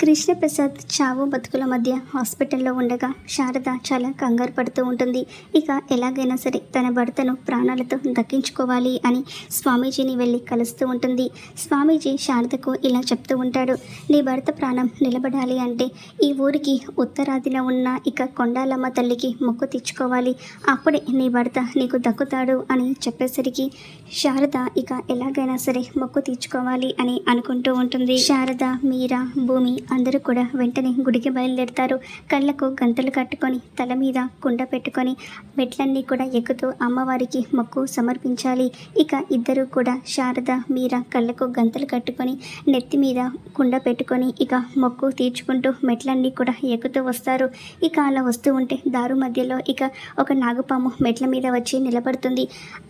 కృష్ణప్రసాద్ చావు బతుకుల మధ్య హాస్పిటల్లో ఉండగా శారద చాలా కంగారు పడుతూ ఉంటుంది. ఇక ఎలాగైనా సరే తన భర్తను ప్రాణాలతో దక్కించుకోవాలి అని స్వామీజీని వెళ్ళి కలుస్తూ ఉంటుంది. స్వామీజీ శారదకు ఇలా చెప్తూ ఉంటాడు. నీ భర్త ప్రాణం నిలబడాలి అంటే ఈ ఊరికి ఉత్తరాదిన ఉన్న ఇక కొండాలమ్మ తల్లికి మొక్కు తెచ్చుకోవాలి అప్పుడే నీ భర్త నీకు దక్కుతాడు అని చెప్పేసరికి శారద ఇక ఎలాగైనా సరే మొక్కు తీర్చుకోవాలి అని అనుకుంటూ ఉంటుంది. శారద మీరా భూమి అందరూ కూడా వెంటనే గుడికి బయలుదేరుతారు. కళ్ళకు గంతలు కట్టుకొని తల మీద కుండ పెట్టుకొని మెట్లన్నీ కూడా ఎక్కుతూ అమ్మవారికి మొక్కు సమర్పించాలి. ఇక ఇద్దరు కూడా శారద మీర కళ్ళకు గంతలు కట్టుకొని నెత్తి మీద కుండ పెట్టుకొని ఇక మొక్కు తీర్చుకుంటూ మెట్లన్నీ కూడా ఎక్కుతూ వస్తారు. ఇక అలా వస్తూ ఉంటే దారు మధ్యలో ఇక ఒక నాగుపాము మెట్ల మీద వచ్చి నిలబడుతుంది.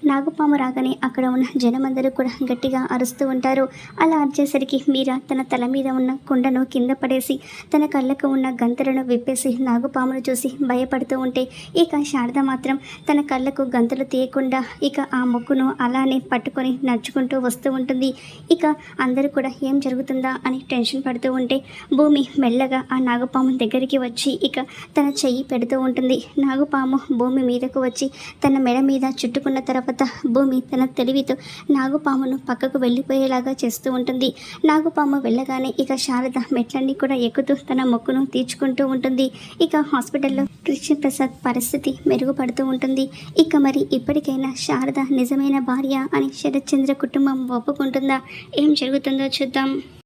నాగుపాము రాగానే అక్కడ ఉన్న జనమందరూ కూడా గట్టిగా అరుస్తూ ఉంటారు. అలా అరిచేసరికి మీరా తన తల మీద ఉన్న కుండను కింద పడేసి తన కళ్ళకు ఉన్న గంతలను విప్పేసి నాగుపామును చూసి భయపడుతూ ఉంటే ఇక శారద మాత్రం తన కళ్ళకు గంతలు తీయకుండా ఇక ఆ మొక్కును అలానే పట్టుకొని నడుచుకుంటూ వస్తూ ఉంటుంది. ఇక అందరూ కూడా ఏం జరుగుతుందా అని టెన్షన్ పడుతూ ఉంటే భూమి మెల్లగా ఆ నాగుపాము దగ్గరికి వచ్చి ఇక తన చెయ్యి పెడుతూ ఉంటుంది. నాగుపాము భూమి మీదకు వచ్చి తన మెడ మీద చుట్టుకున్న తర్వాత భూమి తన తెలివితో నాగుపామును పక్కకు వెళ్ళిపోయేలాగా చేస్తూ ఉంటుంది. నాగుపాము వెళ్ళగానే ఇక శారద మెట్లన్నీ కూడా ఎక్కుతూ తన మొక్కును తీర్చుకుంటూ ఉంటుంది. ఇక హాస్పిటల్లో కృష్ణప్రసాద్ పరిస్థితి మెరుగుపడుతూ ఉంటుంది. ఇక మరి ఇప్పటికైనా శారద నిజమైన భార్య అని శరత్చంద్ర కుటుంబం ఒప్పుకుంటుందా? ఏం జరుగుతుందో చూద్దాం.